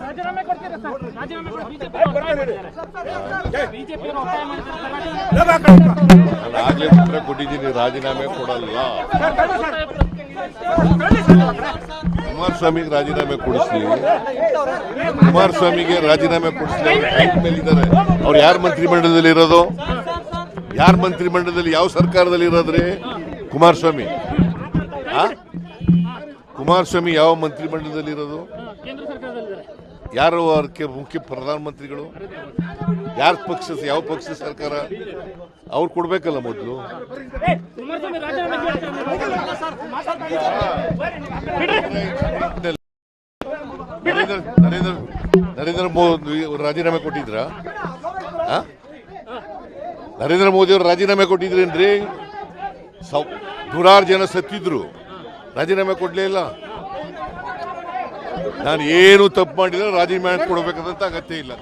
ರಾಜೀನಾಮೆ ಕೊಡ್ತೀರಾ sir? BJP ಉತ್ತರ ಕೊಟ್ಟಿದ್ದೀನಿ ರಾಜೀನಾಮೆ ಕೊಡಲ್ಲ. ಕುಮಾರಸ್ವಾಮಿಗೆ ರಾಜೀನಾಮೆ ಕೊಡಿಸಿ ಕುಮಾರಸ್ವಾಮಿಗೆ ರಾಜೀನಾಮೆ ಕೊಡಿಸ್ಲಿ ಹೈಟ್ ಮೇಲಿದ್ದಾರೆ ಅವ್ರು ಯಾರ ಮಂತ್ರಿಮಂಡಲದಲ್ಲಿ ಇರೋದು? ಯಾರ ಮಂತ್ರಿಮಂಡಲದಲ್ಲಿ ಯಾವ ಸರ್ಕಾರದಲ್ಲಿ ಇರೋದ್ರಿ? ಕುಮಾರಸ್ವಾಮಿ ಕುಮಾರಸ್ವಾಮಿ ಯಾವ ಮಂತ್ರಿಮಂಡಲದಲ್ಲಿ ಇರೋದು? ಯಾರು ಅದಕ್ಕೆ ಮುಖ್ಯ ಪ್ರಧಾನಮಂತ್ರಿಗಳು? ಯಾರ ಪಕ್ಷ, ಯಾವ ಪಕ್ಷ ಸರ್ಕಾರ? ಅವ್ರು ಕೊಡ್ಬೇಕಲ್ಲ ಮೊದಲು. ನರೇಂದ್ರ ನರೇಂದ್ರ ಮೋದಿ ರಾಜೀನಾಮೆ ಕೊಟ್ಟಿದ್ರ? ನರೇಂದ್ರ ಮೋದಿ ಅವರು ರಾಜೀನಾಮೆ ಕೊಟ್ಟಿದ್ರೇನ್ರಿ? ನೂರಾರು ಜನ ಸತ್ತಿದ್ರು. ರಾಜೀನಾಮೆ ಕೊಡ್ಲೇ ಇಲ್ಲ. ನಾನು ಏನು ತಪ್ಪು ಮಾಡಿದ್ರೆ ರಾಜಿ ಕೊಡಬೇಕಾದಂತ ಅಗತ್ಯ ಇಲ್ಲ.